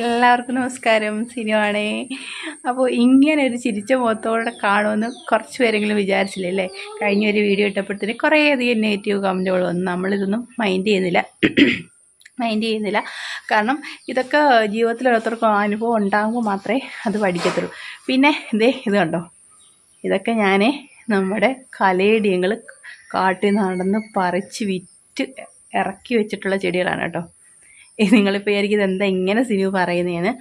എല്ലാവർക്കും നമസ്കാരം. സിനിമാണേ അപ്പോൾ ഇങ്ങനെ ഒരു ചിരിച്ച മുഖത്തോടെ കാണുമെന്ന് കുറച്ച് പേരെങ്കിലും വിചാരിച്ചില്ലേ അല്ലേ? കഴിഞ്ഞ ഒരു വീഡിയോ ഇട്ടപ്പോഴത്തേന് കുറേയധികം നെഗറ്റീവ് കമന്റുകൾ വന്നു. നമ്മളിതൊന്നും മൈൻഡ് ചെയ്യുന്നില്ല. മൈൻഡ് ചെയ്യുന്നില്ല. കാരണം ഇതൊക്കെ ജീവിതത്തിൽ ഓരോരുത്തർക്കും അനുഭവം ഉണ്ടാകുമ്പോൾ മാത്രമേ അത് പഠിക്കത്തുള്ളൂ. പിന്നെ ഇതേ ഇത് കണ്ടോ? ഇതൊക്കെ ഞാൻ നമ്മുടെ കലേഡിയങ്ങൾ കാട്ടിൽ നടന്ന് പറിച്ച് വിറ്റ് ഇറക്കി വെച്ചിട്ടുള്ള ചെടികളാണ് കേട്ടോ. നിങ്ങളിപ്പോൾ വിചാരിക്കും ഇതെന്താ ഇങ്ങനെ സിനിമ പറയുന്നതെന്ന്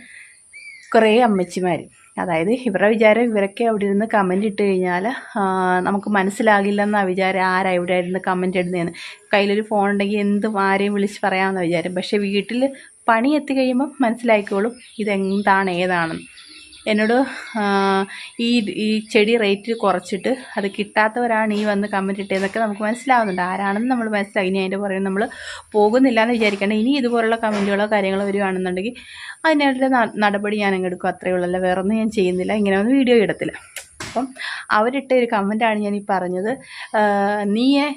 കുറേ അമ്മച്ചിമാർ അതായത് ഇവരുടെ വിചാരം ഇവരൊക്കെ അവിടെ ഇരുന്ന് കമന്റ് ഇട്ട് കഴിഞ്ഞാൽ നമുക്ക് മനസ്സിലാകില്ലെന്നാണ് വിചാരം ആരാ ഇവിടെ ഇരുന്ന് കമന്റ് ഇടുന്നതെന്ന് കയ്യിലൊരു ഫോൺ ഉണ്ടെങ്കിൽ എന്തും ആരെയും വിളിച്ച് പറയാമെന്ന വിചാരം. പക്ഷേ വീട്ടിൽ പണി എത്തി കഴിയുമ്പോൾ മനസ്സിലാക്കിക്കോളും ഇതെന്താണ് ഏതാണെന്ന് എന്നോട് ഈ ഈ ചെടി റേറ്റ് കുറച്ചിട്ട് അത് കിട്ടാത്തവരാണ് ഈ വന്ന് കമന്റ് ഇട്ടതെന്നൊക്കെ നമുക്ക് മനസ്സിലാവുന്നുണ്ട്. ആരാണെന്ന് നമ്മൾ മനസ്സിലായി ഇനി അതിന്റെ പുറകെ നമ്മൾ പോകുന്നില്ല എന്ന് വിചാരിക്കേണ്ട. ഇനി ഇതുപോലുള്ള കമന്റുകളോ കാര്യങ്ങളോ വരികയാണെന്നുണ്ടെങ്കിൽ അതിനായിട്ടുള്ള നടപടി ഞാൻ അങ്ങ് എടുക്കും. അത്രയേ ഉള്ളൂ. അല്ല വേറൊന്നും ഞാൻ ചെയ്യുന്നില്ല. ഇങ്ങനെ ഒന്നും വീഡിയോ ഇടത്തില്ല. അപ്പം അവരിട്ട ഒരു കമന്റാണ് ഞാൻ ഈ പറഞ്ഞത്. നീയെ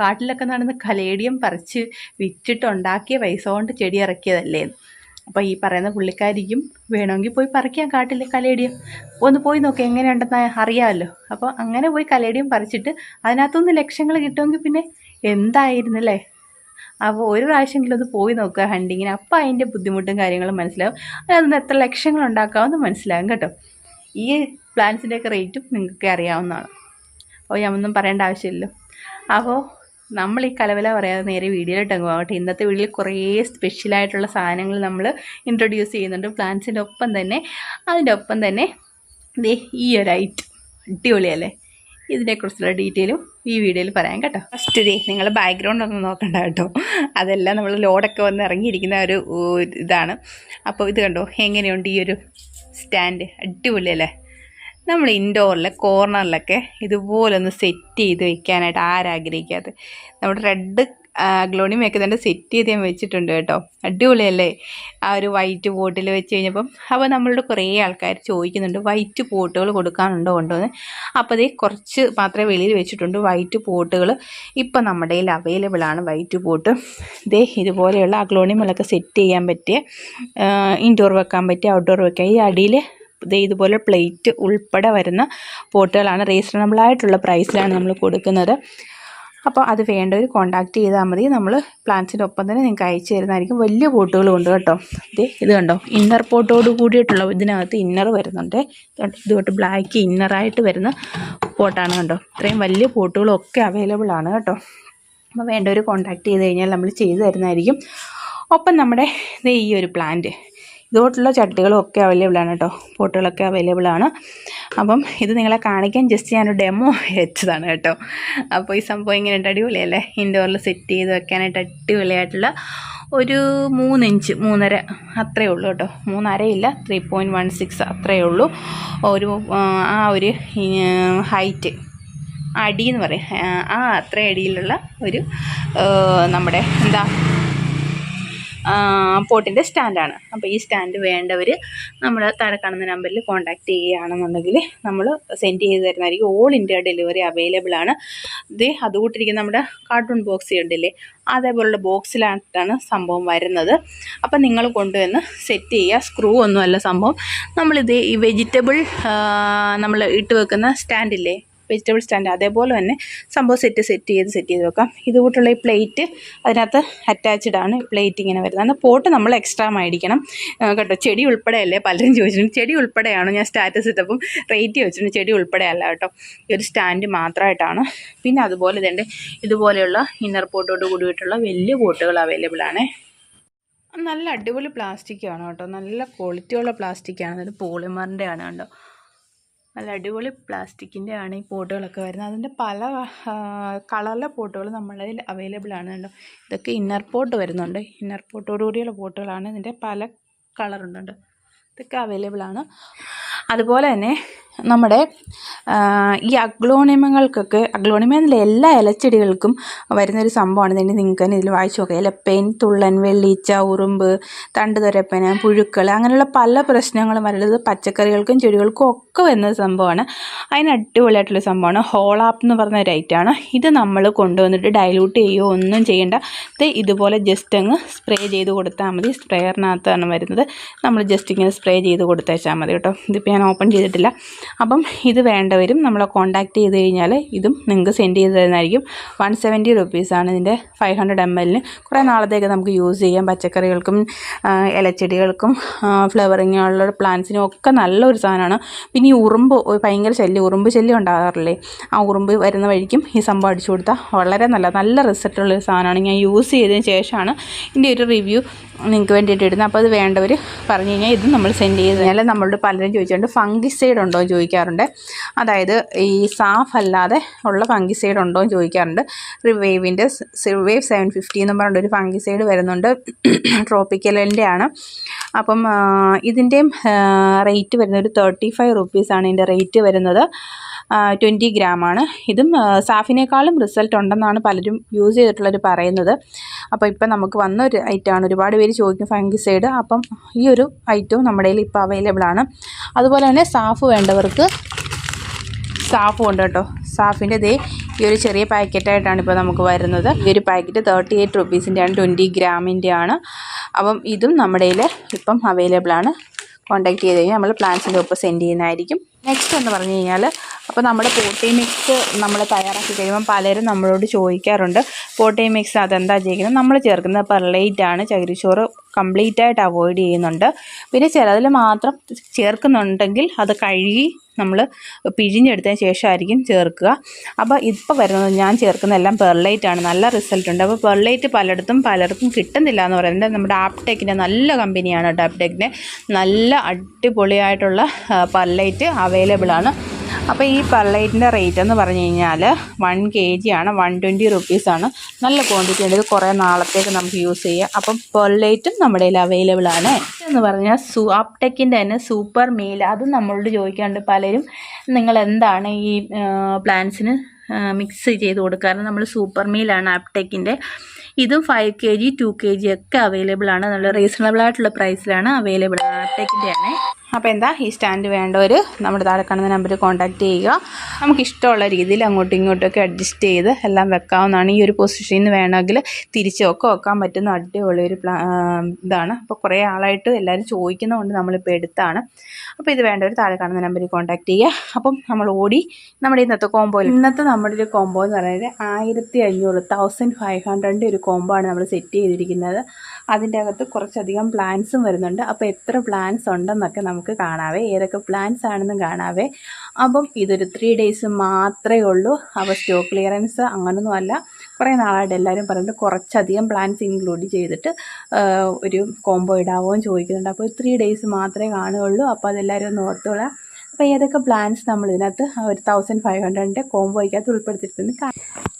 കാട്ടിലൊക്കെ നടന്ന് കലേഡിയം പറിച്ച് വിറ്റിട്ടുണ്ടാക്കിയ പൈസ കൊണ്ട് ചെടി ഇറക്കിയതല്ലേ. അപ്പോൾ ഈ പറയുന്ന പുള്ളിക്കാരിക്കും വേണമെങ്കിൽ പോയി പറിക്കാൻ കാട്ടിലെ കലേഡിയം. ഒന്ന് പോയി നോക്കി എങ്ങനെയുണ്ടെന്ന് അറിയാമല്ലോ. അപ്പോൾ അങ്ങനെ പോയി കലേടിയം പറിച്ചിട്ട് അതിനകത്തുനിന്ന് ലക്ഷങ്ങൾ കിട്ടുമെങ്കിൽ പിന്നെ എന്തായിരുന്നല്ലേ അപ്പോൾ ഒരു പ്രാവശ്യമെങ്കിലും ഒന്ന് പോയി നോക്കുക ഹണ്ടിങ്ങിന് അപ്പോൾ അതിന്റെ ബുദ്ധിമുട്ടും കാര്യങ്ങളും മനസ്സിലാവും. അതിനകത്തുനിന്ന് എത്ര ലക്ഷങ്ങൾ ഉണ്ടാക്കാമെന്ന് മനസ്സിലാകും കേട്ടോ. ഈ പ്ലാൻസിന്റെയൊക്കെ റേറ്റും നിങ്ങൾക്ക് അറിയാവുന്നതാണ്. അപ്പോൾ ഞാനൊന്നും പറയേണ്ട ആവശ്യമില്ലല്ലോ. അപ്പോൾ നമ്മൾ ഈ കലവല പറയാതെ നേരെ വീഡിയോയിലോട്ട് അങ്ങ് പോകട്ടെ ഇന്നത്തെ വീഡിയോയിൽ കുറേ സ്പെഷ്യലായിട്ടുള്ള സാധനങ്ങൾ നമ്മൾ ഇൻട്രൊഡ്യൂസ് ചെയ്യുന്നുണ്ട്. പ്ലാന്റ്സിന്റെ ഒപ്പം തന്നെ അതിന്റെ ഒപ്പം തന്നെ ദേ ഈ ഒരു ഐറ്റം അടിപൊളിയല്ലേ ഇതിനെക്കുറിച്ചുള്ള ഡീറ്റെയിലും ഈ വീഡിയോയിൽ പറയാം കേട്ടോ. ഫസ്റ്റ് ദേ നിങ്ങൾ ബാക്ക്ഗ്രൗണ്ട് ഒന്നും നോക്കണ്ട കേട്ടോ. അതെല്ലാം നമ്മൾ ലോഡൊക്കെ വന്ന് ഇറങ്ങിയിരിക്കുന്ന ഒരു ഇതാണ്. അപ്പോൾ ഇത് കണ്ടോ? എങ്ങനെയുണ്ട് ഈ ഒരു സ്റ്റാൻഡ് അടിപൊളിയല്ലേ നമ്മൾ ഇൻഡോറിലെ കോർണറിലൊക്കെ ഇതുപോലൊന്ന് സെറ്റ് ചെയ്ത് വെക്കാനായിട്ട് ആരാഗ്രഹിക്കാത്ത നമ്മുടെ റെഡ് ഗ്ലോണി തന്നെ സെറ്റ് ചെയ്ത് ഞാൻ വെച്ചിട്ടുണ്ട് കേട്ടോ. അടിപൊളിയല്ലേ? ആ ഒരു വൈറ്റ് ബോട്ടിൽ വെച്ച് കഴിഞ്ഞപ്പം അപ്പോൾ നമ്മളുടെ കുറേ ആൾക്കാർ ചോദിക്കുന്നുണ്ട് വൈറ്റ് പോട്ടുകൾ കൊടുക്കാനുണ്ടോ കൊണ്ടുവന്ന്? അപ്പോൾ അതേ കുറച്ച് മാത്രമേ വെളിയിൽ വെച്ചിട്ടുണ്ട് വൈറ്റ് പോട്ടുകൾ ഇപ്പം നമ്മുടെ കയ്യിൽ അവൈലബിൾ ആണ്. വൈറ്റ് പോട്ട് ഇതേ ഇതുപോലെയുള്ള അഗ്ലോണിമലൊക്കെ സെറ്റ് ചെയ്യാൻ പറ്റിയ ഇൻഡോർ വെക്കാൻ പറ്റിയ ഔട്ട്ഡോർ വെക്കാൻ ഈ അടിയിൽ ദേ ഇതുപോലെ പ്ലേറ്റ് ഉൾപ്പെടെ വരുന്ന പോട്ടുകളാണ് റീസണബിൾ ആയിട്ടുള്ള പ്രൈസിലാണ് നമ്മൾ കൊടുക്കുന്നത്. അപ്പോൾ അത് വേണ്ടവർ കോൺടാക്റ്റ് ചെയ്താൽ മതി. നമ്മൾ പ്ലാന്റ്സിന്റെ ഒപ്പം തന്നെ നിങ്ങൾക്ക് അയച്ചു തരുന്നതായിരിക്കും. വലിയ പോട്ടുകളും ഉണ്ട് കേട്ടോ. ദേ ഇത് കണ്ടോ? ഇന്നർ പോട്ടോട് കൂടിയിട്ടുള്ള ഇതിനകത്ത് ഇന്നർ വരുന്നുണ്ട്. ഇതുകൊണ്ട് തൊട്ട് ബ്ലാക്ക് ഇന്നറായിട്ട് വരുന്ന പോട്ടാണ് കണ്ടോ? ഇത്രയും വലിയ പോട്ടുകളും ഒക്കെ അവൈലബിൾ ആണ് കേട്ടോ. അപ്പോൾ വേണ്ടവർ കോൺടാക്റ്റ് ചെയ്ത് കഴിഞ്ഞാൽ നമ്മൾ ചെയ്തു തരുന്നതായിരിക്കും. ഒപ്പം നമ്മുടെ ഈ ഒരു പ്ലാന്റ് ഇതോട്ടുള്ള ചട്ടികളും ഒക്കെ അവൈലബിൾ ആണ് കേട്ടോ പോട്ടുകളൊക്കെ അവൈലബിൾ ആണ്. അപ്പം ഇത് നിങ്ങളെ കാണിക്കാൻ ജസ്റ്റ് ഞാനൊരു ഡെമോ വെച്ചതാണ് കേട്ടോ അപ്പോൾ ഈ സംഭവം ഇങ്ങനെ അടിപൊളിയല്ലേ? ഇൻഡോറിൽ സെറ്റ് ചെയ്ത് വെക്കാനായിട്ട് അടിപൊളിയായിട്ടുള്ള ഒരു മൂന്നിഞ്ച് മൂന്നര അത്രയേ ഉള്ളൂ കേട്ടോ മൂന്നരയില്ല ത്രീ പോയിന്റ് വൺ സിക്സ് അത്രയേ ഉള്ളൂ. ഒരു ആ, ഒരു ഹൈറ്റ് അടി എന്ന് പറയും. ആ അത്ര അടിയിലുള്ള ഒരു നമ്മുടെ എന്താ പോട്ടിന്റെ സ്റ്റാൻഡാണ്. അപ്പോൾ ഈ സ്റ്റാൻഡ് വേണ്ടവർ നമ്മൾ താഴെ കാണുന്ന നമ്പറിൽ കോൺടാക്റ്റ് ചെയ്യുകയാണെന്നുണ്ടെങ്കിൽ നമ്മൾ സെൻഡ് ചെയ്ത് തരുന്നതായിരിക്കും. ഓൾ ഇന്ത്യ ഡെലിവറി അവൈലബിൾ ആണ്. ഇത് അതുകൂട്ടിരിക്കുന്ന നമ്മുടെ കാർട്ടൂൺ ബോക്സ് ഉണ്ടല്ലേ അതേപോലുള്ള ബോക്സിലായിട്ടാണ് സംഭവം വരുന്നത്. അപ്പം നിങ്ങൾ കൊണ്ടുവന്ന് സെറ്റ് ചെയ്യുക. സ്ക്രൂ ഒന്നുമല്ല സംഭവം. നമ്മളിത് ഈ വെജിറ്റബിൾ നമ്മൾ ഇട്ട് വെക്കുന്ന സ്റ്റാൻഡില്ലേ വെജിറ്റബിൾ സ്റ്റാൻഡ് അതേപോലെ തന്നെ സംഭവം സെറ്റ് സെറ്റ് ചെയ്ത് സെറ്റ് ചെയ്ത് വെക്കാം. ഇതുകൂട്ടുള്ള ഈ പ്ലേറ്റ് അതിനകത്ത് അറ്റാച്ച്ഡ് ആണ് പ്ലേറ്റ് ഇങ്ങനെ വരുന്നത്. പോട്ട് നമ്മൾ എക്സ്ട്രാ മേടിക്കണം. കേട്ടോ ചെടി ഉൾപ്പെടെയല്ലേ പലരും ചോദിച്ചിട്ടുണ്ട് ചെടി ഉൾപ്പെടെയാണ്? ഞാൻ സ്റ്റാറ്റസ് ഇട്ടപ്പം റേറ്റ് ചോദിച്ചിട്ടുണ്ട് ചെടി ഉൾപ്പെടെ അല്ല കേട്ടോ. ഈ ഒരു സ്റ്റാൻഡ് മാത്രമായിട്ടാണ്. പിന്നെ അതുപോലെ ഇതുണ്ട് ഇതുപോലെയുള്ള ഇന്നർ പോട്ടോട് കൂടിയിട്ടുള്ള വലിയ പോട്ടുകൾ അവൈലബിൾ ആണ്. നല്ല അടിപൊളി പ്ലാസ്റ്റിക്കാണ് കേട്ടോ. നല്ല ക്വാളിറ്റിയുള്ള പ്ലാസ്റ്റിക്കാണ് അതായത് പോളിമറിന്റെ ആണ് കേട്ടോ. നല്ല അടിപൊളി പ്ലാസ്റ്റിക്കിന്റെ ആണ് ഈ പോട്ടുകളൊക്കെ വരുന്നത്. അതിന്റെ പല കളറിലെ പോട്ടുകൾ നമ്മളുടെ കയ്യിൽ അവൈലബിൾ ആണ്. കേട്ടോ ഇതൊക്കെ ഇന്നർ പോട്ട് വരുന്നുണ്ട്. ഇന്നർ പോട്ടോടു കൂടിയുള്ള പോട്ടുകളാണ്. ഇതിന്റെ പല കളറുണ്ട്. ഇതൊക്കെ അവൈലബിൾ ആണ്. അതുപോലെ തന്നെ നമ്മുടെ ഈ അഗ്ലോണിമങ്ങൾക്കൊക്കെ അഗ്ലോണിമ എന്നുള്ള എല്ലാ ഇലച്ചെടികൾക്കും വരുന്നൊരു സംഭവമാണ്. തന്നെ നിങ്ങൾക്ക് തന്നെ ഇതിൽ വായിച്ചു നോക്കാം. ഇലപ്പേൻ തുള്ളൻ വെള്ളീച്ച ഉറുമ്പ് തണ്ടുതുരപ്പന പുഴുക്കൾ അങ്ങനെയുള്ള പല പ്രശ്നങ്ങളും വരുന്നത് പച്ചക്കറികൾക്കും ചെടികൾക്കും ഒക്കെ വരുന്ന സംഭവമാണ്. അതിന് അടിപൊളിയായിട്ടുള്ള സംഭവമാണ്. ഹോളാപ്പ് എന്ന് പറഞ്ഞ ഒരു ഐറ്റമാണ് ഇത് നമ്മൾ കൊണ്ടുവന്നിട്ട് ഡൈലൂട്ട് ചെയ്യുകയോ ഒന്നും ചെയ്യേണ്ട. ഇത് ഇതുപോലെ ജസ്റ്റ് അങ്ങ് സ്പ്രേ ചെയ്ത് കൊടുത്താൽ മതി. സ്പ്രേയറിനകത്താണ് വരുന്നത്. നമ്മൾ ജസ്റ്റ് ഇങ്ങനെ സ്പ്രേ ചെയ്ത് കൊടുത്തേച്ചാൽ മതി കേട്ടോ. ഇതിപ്പോൾ ഞാൻ ഓപ്പൺ ചെയ്തിട്ടില്ല. അപ്പം ഇത് വേണ്ടവരും നമ്മളെ കോൺടാക്റ്റ് ചെയ്ത് കഴിഞ്ഞാൽ ഇതും നിങ്ങൾക്ക് സെൻഡ് ചെയ്ത് തരുന്നതായിരിക്കും. വൺ സെവന്റി റുപ്പീസാണ് ഇതിന്റെ ഫൈവ് ഹൺഡ്രഡ് എം എല്ലിന് കുറേ നാളത്തേക്ക് നമുക്ക് യൂസ് ചെയ്യാം. പച്ചക്കറികൾക്കും ഇലച്ചെടികൾക്കും ഫ്ലവറിങ്ങുള്ള പ്ലാന്റ്സിനും ഒക്കെ നല്ലൊരു സാധനമാണ്. പിന്നെ ഈ ഉറുമ്പ് ഭയങ്കര ശല്യം. ഉറുമ്പ് ശല്യം ഉണ്ടാകാറില്ലേ? ആ ഉറുമ്പ് വരുന്ന വഴിക്കും ഈ സംഭവം അടിച്ചു കൊടുത്താൽ വളരെ നല്ല നല്ല റിസൾട്ടുള്ള ഒരു സാധനമാണ്. ഞാൻ യൂസ് ചെയ്തതിന് ശേഷമാണ് ഇതിന്റെ ഒരു റിവ്യൂ നിങ്ങൾക്ക് വേണ്ടിയിട്ട് ഇടുന്നത്. അപ്പോൾ അത് വേണ്ടവർ പറഞ്ഞു കഴിഞ്ഞാൽ ഇത് നമ്മൾ സെൻഡ് ചെയ്ത് കഴിഞ്ഞാൽ നമ്മളോട് പലരും ചോദിച്ചിട്ടുണ്ട് ഫംഗിസൈഡ് ഉണ്ടോ? എന്ന് ചോദിക്കാറുണ്ട്. അതായത് ഈ സാഫ് അല്ലാതെ ഉള്ള ഫംഗിസൈഡ് ഉണ്ടോ എന്ന് ചോദിക്കാറുണ്ട്. റിവേവിന്റെ റിവേവ് സെവൻ ഫിഫ്റ്റി എന്ന് പറഞ്ഞിട്ട് ഒരു ഫംഗിസൈഡ് വരുന്നുണ്ട്. ട്രോപ്പിക്കലിന്റെ ആണ് അപ്പം ഇതിന്റെയും റേറ്റ് വരുന്നത് ഒരു തേർട്ടി ഫൈവ് റുപ്പീസാണ് ഇതിന്റെ റേറ്റ് വരുന്നത്. ട്വന്റി ഗ്രാമാണ്. ഇതും സാഫിനേക്കാളും റിസൾട്ട് ഉണ്ടെന്നാണ് പലരും യൂസ് ചെയ്തിട്ടുള്ളവർ പറയുന്നത്. അപ്പോൾ ഇപ്പം നമുക്ക് വന്ന ഒരു ഐറ്റമാണ് ഒരുപാട് പേര് ചോദിക്കും ഫംഗിസൈഡ്. അപ്പം ഈ ഒരു ഐറ്റവും നമ്മുടെ കയ്യിൽ ഇപ്പോൾ അവൈലബിൾ ആണ്. അതുപോലെ തന്നെ സാഫ് വേണ്ടവർക്ക് സാഫും ഉണ്ട് കേട്ടോ. സാഫിന്റെ ദേ ഈ ഒരു ചെറിയ പാക്കറ്റായിട്ടാണ് ഇപ്പോൾ നമുക്ക് വരുന്നത്. ഈ ഒരു പാക്കറ്റ് തേർട്ടി എയ്റ്റ് റുപ്പീസിന്റെ ആണ് ട്വന്റി ഗ്രാമിന്റെ ആണ് അപ്പം ഇതും നമ്മുടെ കയ്യിൽ ഇപ്പം അവൈലബിൾ ആണ്. കോൺടാക്ട് ചെയ്ത് കഴിഞ്ഞാൽ നമ്മൾ പ്ലാൻസിന്റെ ഒപ്പം സെൻഡ് ചെയ്യുന്നതായിരിക്കും. നെക്സ്റ്റ് എന്ന് പറഞ്ഞു കഴിഞ്ഞാൽ അപ്പോൾ നമ്മുടെ പോട്ടി മിക്സ് നമ്മൾ തയ്യാറാക്കി കഴിയുമ്പോൾ പലരും നമ്മളോട് ചോദിക്കാറുണ്ട്. പോട്ടി മിക്സ് അതെന്താ ചെയ്യുന്നത് നമ്മൾ ചേർക്കുന്നത് പെർലൈറ്റ് ആണ്. ചകിരിച്ചോറ് കംപ്ലീറ്റ് ആയിട്ട് അവോയ്ഡ് ചെയ്യുന്നുണ്ട്. പിന്നെ ചിലതിൽ മാത്രം ചേർക്കുന്നുണ്ടെങ്കിൽ അത് കഴുകി നമ്മൾ പിഴിഞ്ഞെടുത്തതിന് ശേഷമായിരിക്കും ചേർക്കുക. അപ്പോൾ ഇപ്പോൾ വരുന്നത് ഞാൻ ചേർക്കുന്ന എല്ലാം പെർലൈറ്റ് ആണ്. നല്ല റിസൾട്ട് ഉണ്ട്. അപ്പോൾ പെർലൈറ്റ് പലയിടത്തും പലർക്കും കിട്ടുന്നില്ല എന്ന് പറയുന്നത് നമ്മുടെ ആപ്ടെക്കിന്റെ നല്ല കമ്പനിയാണ് കേട്ടോ ആപ്ടെക്കിന്റെ നല്ല അടിപൊളിയായിട്ടുള്ള പെർലൈറ്റ് അവൈലബിൾ ആണ്. അപ്പോൾ ഈ പെർലൈറ്റിന്റെ റേറ്റ് എന്ന് പറഞ്ഞു കഴിഞ്ഞാൽ വൺ കെ ജി ആണ്. വൺ ട്വന്റി റുപ്പീസാണ് നല്ല ക്വാണ്ടിറ്റി ഉണ്ട്. ഇത് കുറേ നാളത്തേക്ക് നമുക്ക് യൂസ് ചെയ്യാം. അപ്പം പെർലൈറ്റും നമ്മുടെ കയ്യിൽ അവൈലബിൾ ആണ്. എന്ന് പറഞ്ഞാൽ സു ആപ്ടെക്കിന്റെ തന്നെ സൂപ്പർ മീൽ അത് നമ്മളോട് ചോദിക്കാണ്ട് പലരും നിങ്ങൾ എന്താണ് ഈ പ്ലാന്റ്സിന് മിക്സ് ചെയ്ത് കൊടുക്കാറ്? നമ്മൾ സൂപ്പർ മീലാണ് ആപ്ടെക്കിന്റെ ഇതും five K G two K G ഒക്കെ അവൈലബിൾ ആണ്. നല്ല റീസണബിൾ ആയിട്ടുള്ള പ്രൈസിലാണ് അവൈലബിൾ ആപ്ടെക്കിന്റെ ആണ്. അപ്പോൾ എന്താ ഈ സ്റ്റാൻഡ് വേണ്ടവർ നമ്മുടെ താഴെ കാണുന്ന നമ്പറിൽ കോൺടാക്ട് ചെയ്യുക. നമുക്ക് ഇഷ്ടമുള്ള രീതിയിൽ അങ്ങോട്ടും ഇങ്ങോട്ടൊക്കെ അഡ്ജസ്റ്റ് ചെയ്ത് എല്ലാം വെക്കാവുന്നതാണ്. ഈ ഒരു പൊസിഷനിൽ നിന്ന് വേണമെങ്കിൽ തിരിച്ചൊക്കെ വെക്കാൻ പറ്റുന്ന അടിപൊളി ഒരു ഇതാണ്. അപ്പോൾ കുറേ ആളായിട്ട് എല്ലാവരും ചോദിക്കുന്നതുകൊണ്ട് നമ്മളിപ്പോൾ എടുത്താണ്. അപ്പോൾ ഇത് വേണ്ടവർ താഴെ കാണുന്ന നമ്പറിൽ കോൺടാക്ട് ചെയ്യുക. അപ്പം നമ്മൾ ഓടി നമ്മുടെ ഇന്നത്തെ കോമ്പോയിൽ ഇന്നത്തെ നമ്മുടെ ഒരു കോമ്പോ എന്ന് പറയുന്നത് ആയിരത്തി അഞ്ഞൂറ് തൗസൻഡ് ഫൈവ് ഹൺഡ്രഡിന്റെ ഒരു കോമ്പോ ആണ് നമ്മൾ സെറ്റ് ചെയ്തിരിക്കുന്നത്. അതിന്റെ അകത്ത് കുറച്ചധികം പ്ലാൻസും വരുന്നുണ്ട്. അപ്പോൾ എത്ര പ്ലാൻസ് ഉണ്ടെന്നൊക്കെ നമുക്ക് കാണാവേ. ഏതൊക്കെ പ്ലാൻസ് ആണെന്നും കാണാവേ. അപ്പം ഇതൊരു ത്രീ ഡേയ്സ് മാത്രമേ ഉള്ളൂ. അപ്പോൾ സ്റ്റോക്ക് ക്ലിയറൻസ് അങ്ങനൊന്നും അല്ല. കുറേ നാളായിട്ട് എല്ലാവരും പറഞ്ഞിട്ട് കുറച്ചധികം പ്ലാൻസ് ഇൻക്ലൂഡ് ചെയ്തിട്ട് ഒരു കോംബോ ഇടാവോ എന്ന് ചോദിക്കുന്നുണ്ട്. അപ്പോൾ ത്രീ ഡേയ്സ് മാത്രമേ കാണുകയുള്ളൂ. അപ്പോൾ അതെല്ലാവരും ഒന്ന് ഓർത്തോളാം. അപ്പോൾ ഏതൊക്കെ പ്ലാൻസ് നമ്മൾ ഇതിനകത്ത് ഒരു തൗസൻഡ് ഫൈവ് ഹൺഡ്രഡിന്റെ കോംബോയ്ക്കകത്ത് ഉൾപ്പെടുത്തിയിട്ടുണ്ട്.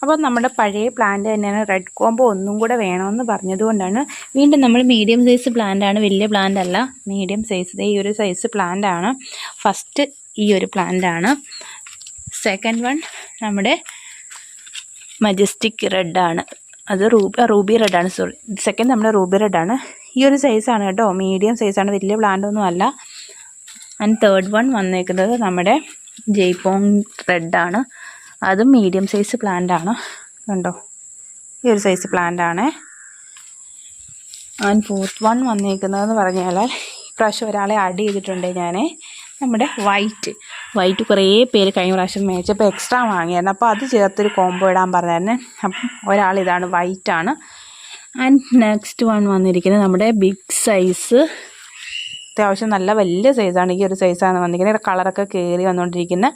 അപ്പോൾ നമ്മുടെ പഴയ പ്ലാന്റ് തന്നെയാണ് റെഡ് കോംബോ ഒന്നും കൂടെ വേണമെന്ന് പറഞ്ഞതുകൊണ്ടാണ് വീണ്ടും നമ്മൾ മീഡിയം സൈസ് പ്ലാന്റ് ആണ് വലിയ പ്ലാന്റ് അല്ല. മീഡിയം സൈസ് ഈ ഒരു സൈസ് പ്ലാന്റ് ആണ്. ഫസ്റ്റ് ഈ ഒരു പ്ലാന്റ് ആണ്. സെക്കൻഡ് വൺ നമ്മുടെ മജസ്റ്റിക് റെഡാണ് അത് റൂബി റൂബി റെഡാണ് സോറി സെക്കൻഡ് നമ്മുടെ റൂബി റെഡാണ് ഈ ഒരു സൈസാണ് കേട്ടോ. മീഡിയം സൈസാണ് വലിയ പ്ലാന്റ് ഒന്നും അല്ല. ആൻഡ് തേർഡ് വൺ വന്നേക്കുന്നത് നമ്മുടെ ജയ്പോങ് റെഡാണ് അതും മീഡിയം സൈസ് പ്ലാന്റ് ആണ്. കണ്ടോ? ഈ ഒരു സൈസ് പ്ലാന്റ് ആണ്. ആൻഡ് ഫോർത്ത് വൺ വന്നേക്കുന്നതെന്ന് പറഞ്ഞാൽ ഇപ്രാവശ്യം ഒരാളെ ആഡ് ചെയ്തിട്ടുണ്ട് ഞാൻ നമ്മുടെ വൈറ്റ് വൈറ്റ് കുറേ പേര് കഴിഞ്ഞ പ്രാവശ്യം മേടിച്ചപ്പോൾ എക്സ്ട്രാ വാങ്ങിയായിരുന്നു. അപ്പോൾ അത് ചേർത്തൊരു കോംബോ ഇടാൻ പറഞ്ഞായിരുന്നു. അപ്പം ഒരാൾ ഇതാണ് വൈറ്റ് ആണ്. ആൻഡ് നെക്സ്റ്റ് വൺ വന്നിരിക്കുന്നത് നമ്മുടെ ബിഗ് സൈസ് അത്യാവശ്യം നല്ല വലിയ സൈസാണ് ഈ ഒരു സൈസാണ് വന്നിരിക്കുന്നത്. കളറൊക്കെ കയറി വന്നുകൊണ്ടിരിക്കുന്ന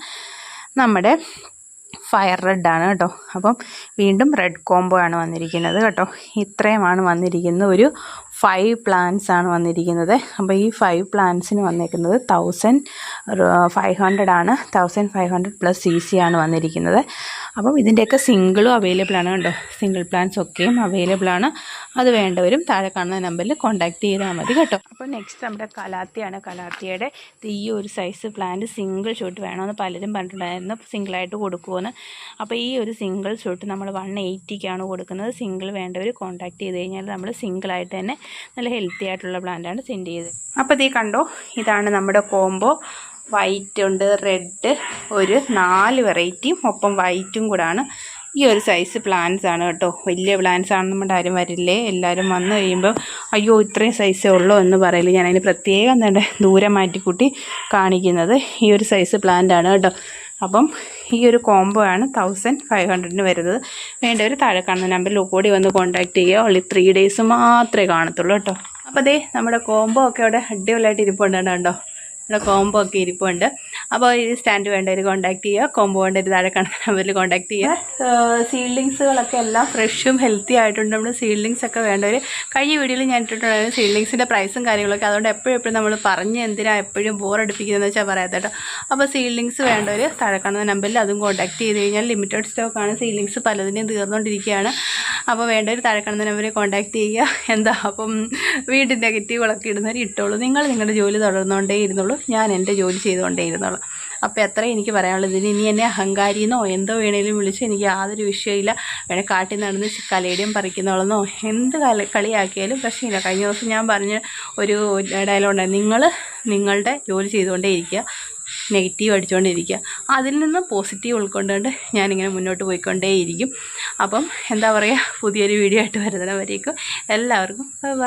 നമ്മുടെ ഫയർ റെഡാണ് കേട്ടോ. അപ്പം വീണ്ടും റെഡ് കോംബോ ആണ് വന്നിരിക്കുന്നത് കേട്ടോ. ഇത്രയുമാണ് വന്നിരിക്കുന്ന ഒരു ഫൈവ് പ്ലാൻസ് ആണ് വന്നിരിക്കുന്നത്. അപ്പോൾ ഈ ഫൈവ് പ്ലാൻസിന് വന്നിരിക്കുന്നത് തൗസൻഡ് ഫൈവ് ഹൺഡ്രഡ് ആണ്. Thousand five hundred plus C C ആണ് വന്നിരിക്കുന്നത്. അപ്പം ഇതിന്റെയൊക്കെ സിംഗിളും അവൈലബിൾ ആണ് കേട്ടോ സിംഗിൾ പ്ലാൻസ് ഒക്കെയും അവൈലബിൾ ആണ്. അത് വേണ്ടവരും താഴെ കാണുന്ന നമ്പറിൽ കോൺടാക്ട് ചെയ്താൽ മതി കേട്ടോ. അപ്പോൾ നെക്സ്റ്റ് നമ്മുടെ കലാത്തിയാണ് കലാത്തിയുടെ ഈ ഒരു സൈസ് പ്ലാന്റ് സിംഗിൾ ഷോട്ട് വേണമെന്ന് പലരും പറഞ്ഞിട്ടുണ്ടായിരുന്നു. സിംഗിളായിട്ട് കൊടുക്കുമെന്ന് അപ്പോൾ ഈ ഒരു സിംഗിൾ ഷോട്ട് നമ്മൾ വൺ എയ്റ്റിക്കാണ് കൊടുക്കുന്നത്. സിംഗിൾ വേണ്ടവർ കോൺടാക്ട് ചെയ്ത് കഴിഞ്ഞാൽ നമ്മൾ സിംഗിളായിട്ട് തന്നെ നല്ല ഹെൽത്തി ആയിട്ടുള്ള പ്ലാന്റാണ് സെൻഡ് ചെയ്തത്. അപ്പോൾ ഇതീ കണ്ടോ ഇതാണ് നമ്മുടെ കോംബോ വൈറ്റ് ഉണ്ട് റെഡ് ഒരു നാല് വെറൈറ്റിയും ഒപ്പം വൈറ്റും കൂടാണ്. ഈ ഒരു സൈസ് പ്ലാന്റ്സ് ആണ് കേട്ടോ. വലിയ പ്ലാന്റ്സ് ആണെന്ന് നമ്മുടെ ആരും വരില്ലേ? എല്ലാവരും വന്നു കഴിയുമ്പോൾ അയ്യോ ഇത്രയും സൈസേ ഉള്ളൂ എന്ന് പറയില്ല ഞാൻ പ്രത്യേകം തന്നെ ദൂരം മാറ്റിക്കൂട്ടി കാണിക്കുന്നത് ഈ ഒരു സൈസ് പ്ലാന്റ് ആണ് കേട്ടോ. അപ്പം ഈ ഒരു കോംബോ ആണ് തൗസൻഡ് ഫൈവ് ഹൺഡ്രഡിന് വരുന്നത്. വേണ്ടവർ താഴെ കാണുന്ന നമ്പറിൽ കൂടി വന്ന് കോൺടാക്റ്റ് ചെയ്യുക. ഓൺലി ത്രീ ഡേയ്സ് മാത്രമേ കാണത്തുള്ളൂ കേട്ടോ. അപ്പോൾ അതേ നമ്മുടെ കോംബോ ഒക്കെ അവിടെ അടിപൊളിയായിട്ട് ഇരിപ്പുണ്ട് കേട്ടോ നമ്മുടെ കോംബോ ഒക്കെ ഇരിപ്പുണ്ട്. അപ്പോൾ ഈ സ്റ്റാൻഡ് വേണ്ടവർ കോൺടാക്ട് ചെയ്യുക. കോംബോ വേണ്ടവർ താഴെ കാണുന്ന നമ്പറിൽ കോൺടാക്ട് ചെയ്യുക. സീഡ്ലിങ്സുകളൊക്കെ എല്ലാം ഫ്രഷും ഹെൽത്തി ആയിട്ടുണ്ട്. നമ്മുടെ സീഡ്ലിങ്സ് ഒക്കെ വേണ്ടവർ കഴിഞ്ഞ വീഡിയോയിൽ ഞാൻ ഇട്ടിട്ടുണ്ടായിരുന്നു സീഡ്ലിങ്സിന്റെ പ്രൈസും കാര്യങ്ങളൊക്കെ. അതുകൊണ്ട് എപ്പോഴും എപ്പോഴും നമ്മൾ പറഞ്ഞ് എന്തിനാ എപ്പോഴും ബോർ അടുപ്പിക്കുന്നതെന്ന് വെച്ചാൽ പറയാത്ത കേട്ടോ. അപ്പോൾ സീഡ്ലിങ്സ് വേണ്ടവർ താഴെ കാണുന്ന നമ്പറിൽ അതും കോൺടാക്ട് ചെയ്ത് കഴിഞ്ഞാൽ ലിമിറ്റഡ് സ്റ്റോക്കാണ് സീഡ്ലിങ്സ് പലതിനെയും തീർന്നുകൊണ്ടിരിക്കുകയാണ് അപ്പോൾ വേണ്ട ഒരു കാണുന്ന നമ്പറിൽ കോൺടാക്ട് ചെയ്യുക. എന്താ അപ്പം വീട്ടിൽ നെഗറ്റീവുകളൊക്കെ ഇടുന്നവർ ഇട്ടോളൂ. നിങ്ങൾ നിങ്ങളുടെ ജോലി തുടർന്നുകൊണ്ടേ ഇരുന്നുള്ളൂ ഞാൻ എന്റെ ജോലി ചെയ്തുകൊണ്ടേ ഇരുന്നുള്ളൂ അപ്പോൾ എത്ര എനിക്ക് പറയാനുള്ളത് ഇതിന് ഇനി എന്നെ അഹങ്കാരിന്നോ എന്തോ വേണേലും വിളിച്ച് എനിക്ക് യാതൊരു വിഷയമില്ല. വേണേൽ കാട്ടിൽ നടന്ന് കലയുടെയും പറിക്കുന്നോളെന്നോ എന്ത് കല കളിയാക്കിയാലും പ്രശ്നമില്ല. കഴിഞ്ഞ ദിവസം ഞാൻ പറഞ്ഞ ഒരു ഡയലോഗ് നിങ്ങൾ നിങ്ങളുടെ ജോലി ചെയ്തുകൊണ്ടേ ഇരിക്കുക. നെഗറ്റീവ് അടിച്ചുകൊണ്ടിരിക്കുക അതിൽ നിന്ന് പോസിറ്റീവ് ഉൾക്കൊണ്ടുകൊണ്ട് ഞാനിങ്ങനെ മുന്നോട്ട് പോയിക്കൊണ്ടേയിരിക്കും. അപ്പം എന്താ പറയുക പുതിയൊരു വീഡിയോ ആയിട്ട് വരുന്നവരേക്കും എല്ലാവർക്കും ബൈ.